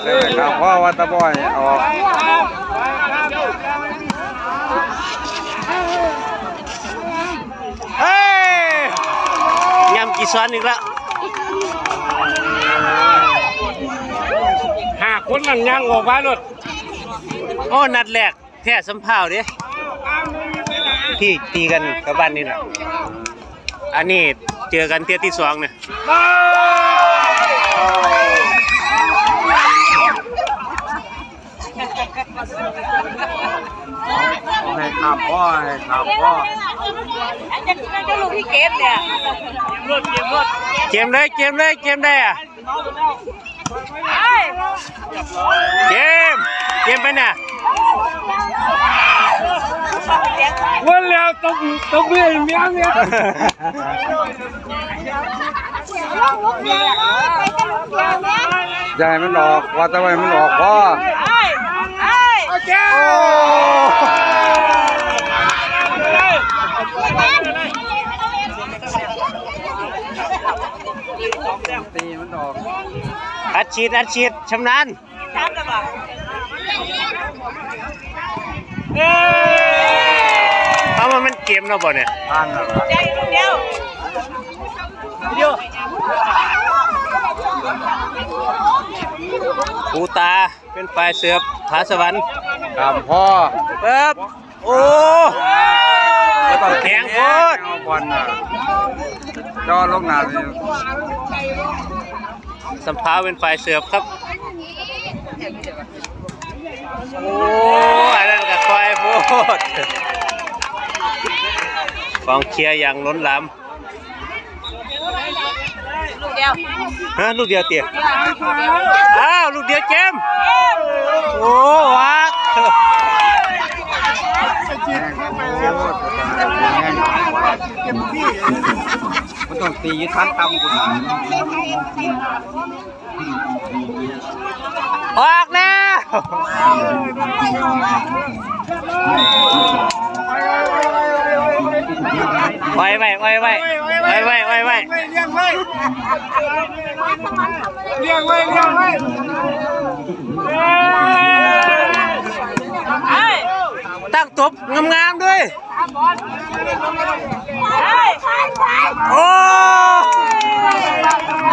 เลยครับพ่อวัดตะบอยออกเฮ้ยยำกี่ซ้อนอีกแล้วหาคนนั่นยังออกมารถโอ้นัดแรกแท้สัมภาวเด้ที่ตีกันกับบ้านนี่นะอันนี้เจอกันเที่ยที่สองเนี่ย ให้ขับ พ่อให้ขับพ่อจะจะลูกพี่เก็บเนี่ยเกมเลยเกมเลยเกมได้อะไอ้เกมเกมไปน่ะวันแล้วต้องต้องเบี้ยเมียเนี่ยลูกเดียเนี่ยให้มันออกวัดตะบอยมันออกพ่อไอ้ไอ้ โอ้ ตีมันออกอัดฉีดอัดฉีดชำนาญทำจะบอกเอามามันเกมเราะบ่เนี่ยท่านน่ะใจลูกเดียวปูตาเป็นฝ่ายเสือบผาสวรรค์ขับพ่อเปิ๊บโอ้ก็ต้องแข็งโคตรเอาบอลน่ะ จอลงหนาสิสัมภาวเป็นฝ่ายเสือบครับ โอ้อันนั้นก็คอยโพดกองเชียร์อย่างล้นหลามลูกเดียวฮะลูกเดียวเตี๋ยอ้าวลูกเดียวเจมส์โอ้วัก แห้งโคตรแห้งมันต้องตียึดทันต่ำกูออกแล้วไว้ไว้ไว้ไว้ไว้ไว้ไว้ไว้เลี้ยงไว้เลี้ยงไว้เลี้ยงไว้ไอ้ตั้งตบงามๆด้วย